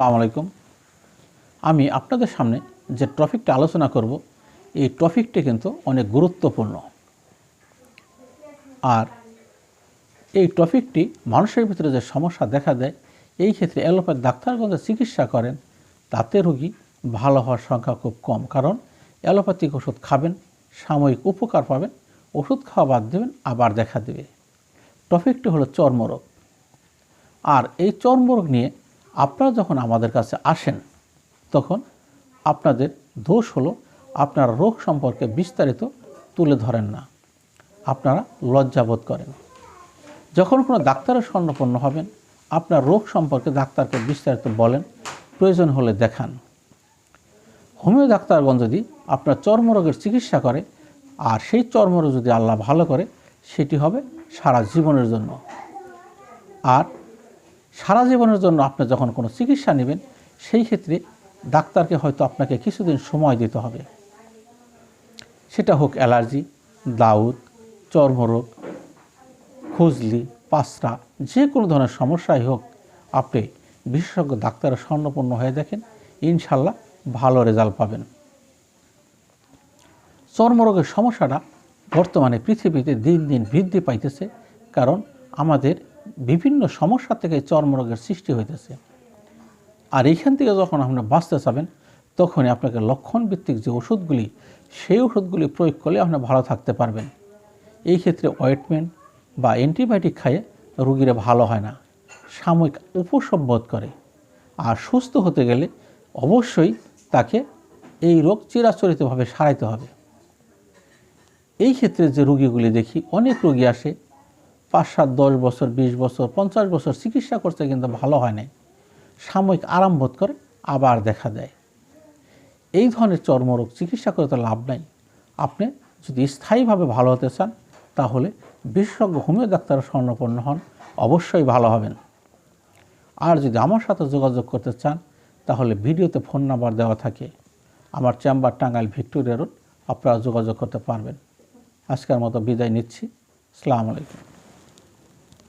আসসালামু আলাইকুম। আমি আপনাদের সামনে যে টপিকটা আলোচনা করব, এই টপিকটি কিন্তু অনেক গুরুত্বপূর্ণ। আর এই টপিকটি মানুষের ভিতরে যে সমস্যা দেখা দেয়, এই ক্ষেত্রে অ্যালোপ্যাথ ডাক্তারগণ চিকিৎসা করেন, তাতে রোগী ভালো হওয়ার সংখ্যা খুব কম। কারণ অ্যালোপ্যাথিক ওষুধ খাবেন, সাময়িক উপকার পাবেন, ওষুধ খাওয়া বাদ দেবেন, আবার দেখা দেবে। টপিকটি হলো চর্মরোগ। আর এই চর্মরোগ নিয়ে আপনারা যখন আমাদের কাছে আসেন, তখন আপনাদের দোষ হলো আপনারা রোগ সম্পর্কে বিস্তারিত তুলে ধরেন না। আপনারা লজ্জাবোধ করেন। যখন কোনো ডাক্তারের স্বর্ণপন্ন হবেন, আপনার রোগ সম্পর্কে ডাক্তারকে বিস্তারিত বলেন, প্রয়োজন হলে দেখান। হোমিও ডাক্তারগণ যদি আপনার চর্মরোগের চিকিৎসা করে, আর সেই চর্মরোগ যদি আল্লাহ ভালো করে, সেটি হবে সারা জীবনের জন্য। আর সারা জীবনের জন্য আপনি যখন কোনো চিকিৎসা নেবেন, সেই ক্ষেত্রে ডাক্তারকে হয়তো আপনাকে কিছুদিন সময় দিতে হবে। সেটা হোক অ্যালার্জি, দাউদ, চর্মরোগ, খুজলি পাসরা যে কোনো ধরনের সমস্যাই হোক, আপনি বিশেষজ্ঞ ডাক্তারের স্বর্ণপূর্ণ হয়ে দেখেন, ইনশাল্লাহ ভালো রেজাল্ট পাবেন। চর্মরোগের সমস্যাটা বর্তমানে পৃথিবীতে দিন দিন বৃদ্ধি পাইতেছে, কারণ আমাদের বিভিন্ন সমস্যা থেকে চর্মরোগের সৃষ্টি হইতেছে। আর এইখান থেকে যখন আপনি বাঁচতে চাবেন, তখনই আপনাকে লক্ষণভিত্তিক যে ওষুধগুলি, সেই ওষুধগুলি প্রয়োগ করলে আপনি ভালো থাকতে পারবেন। এই ক্ষেত্রে অয়েটমেন্ট বা অ্যান্টিবায়োটিক খাইয়ে রুগীরা ভালো হয় না। সাময়িক উপশম বোধ করে। আর সুস্থ হতে গেলে অবশ্যই তাকে এই রোগ চিরাচরিতভাবে সারাইতে হবে। এই ক্ষেত্রে যে রুগীগুলি দেখি, অনেক রোগী আসে পাঁচ সাত দশ বছর, বিশ বছর, পঞ্চাশ বছর চিকিৎসা করতে কিন্তু ভালো হয় নাই। সাময়িক আরাম বোধ করে আবার দেখা দেয় এই ধরনের চর্মরোগ চিকিৎসা করে তো লাভ নাই। আপনি যদি স্থায়ীভাবে ভালো হতে চান, তাহলে বিশেষজ্ঞ, হোমিও ডাক্তারের স্বর্ণপন্ন হন। অবশ্যই ভালো হবেন। আর যদি আমার সাথে যোগাযোগ করতে চান, তাহলে ভিডিওতে ফোন নাম্বার দেওয়া থাকে। আমার চেম্বার টাঙ্গাইল ভিক্টোরিয়া রোড, আপনারা যোগাযোগ করতে পারবেন। আজকের মতো বিদায় নিচ্ছি। আসসালামু আলাইকুম।